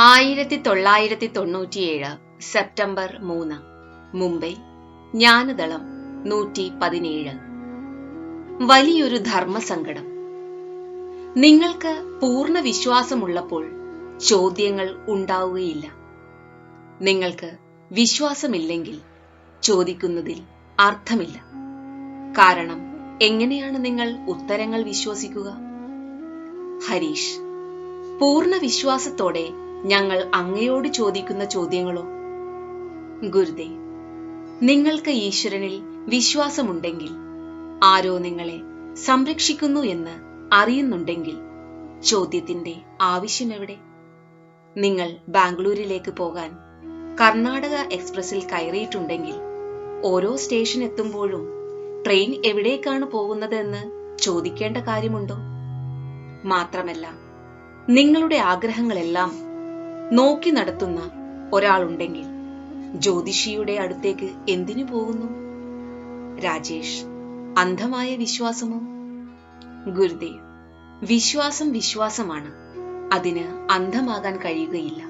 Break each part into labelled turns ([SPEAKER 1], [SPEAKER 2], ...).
[SPEAKER 1] ആയിരത്തി തൊള്ളായിരത്തി തൊണ്ണൂറ്റിയേഴ് സെപ്റ്റംബർ മൂന്ന് മുംബൈ ജ്ഞാനദളം നൂറ്റി പതിനേഴ് വലിയൊരു ധർമ്മസങ്കടം. നിങ്ങൾക്ക് പൂർണ വിശ്വാസമുള്ളപ്പോൾ ചോദ്യങ്ങൾ ഉണ്ടാവുകയില്ല. നിങ്ങൾക്ക് വിശ്വാസമില്ലെങ്കിൽ ചോദിക്കുന്നതിൽ അർത്ഥമില്ല. കാരണം എങ്ങനെയാണ് നിങ്ങൾ ഉത്തരങ്ങൾ വിശ്വസിക്കുക? ഹരീഷ് പൂർണ വിശ്വാസത്തോടെ ഞങ്ങൾ അങ്ങയോട് ചോദിക്കുന്ന ചോദ്യങ്ങളോ? ഗുരുദേവ് നിങ്ങൾക്ക് ഈശ്വരനിൽ വിശ്വാസമുണ്ടെങ്കിൽ ആരോ നിങ്ങളെ സംരക്ഷിക്കുന്നു എന്ന് അറിയുന്നുണ്ടെങ്കിൽ ചോദ്യത്തിന്റെ ആവശ്യമെവിടെ നിങ്ങൾ ബാംഗ്ലൂരിലേക്ക് പോകാൻ കർണാടക എക്സ്പ്രസിൽ കയറിയിട്ടുണ്ടെങ്കിൽ ഓരോ സ്റ്റേഷൻ എത്തുമ്പോഴും ട്രെയിൻ എവിടേക്കാണ് പോകുന്നതെന്ന് ചോദിക്കേണ്ട കാര്യമുണ്ടോ? മാത്രമല്ല നിങ്ങളുടെ ആഗ്രഹങ്ങളെല്ലാം നോക്കി നടത്തുന്ന ഒരാളുണ്ടെങ്കിൽ ജ്യോതിഷിയുടെ അടുത്തേക്ക് എന്തിനു പോകുന്നു? രാജേഷ് അന്ധമായ വിശ്വാസമോ? ഗുരുദേവ് വിശ്വാസം വിശ്വാസമാണ്. അതിന് അന്ധമാകാൻ കഴിയുകയില്ല.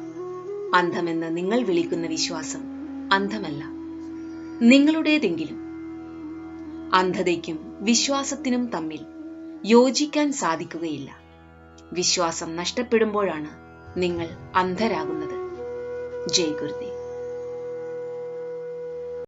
[SPEAKER 1] അന്ധമെന്ന് നിങ്ങൾ വിളിക്കുന്ന വിശ്വാസം അന്ധമല്ല. നിങ്ങളുടേതെങ്കിലും. അന്ധതയ്ക്കും വിശ്വാസത്തിനും തമ്മിൽ യോജിക്കാൻ സാധിക്കുകയില്ല. വിശ്വാസം നഷ്ടപ്പെടുമ്പോഴാണ് നിങ്ങൾ അന്ധരാകുന്നത്. ജയ് ഗുരുദേവ്.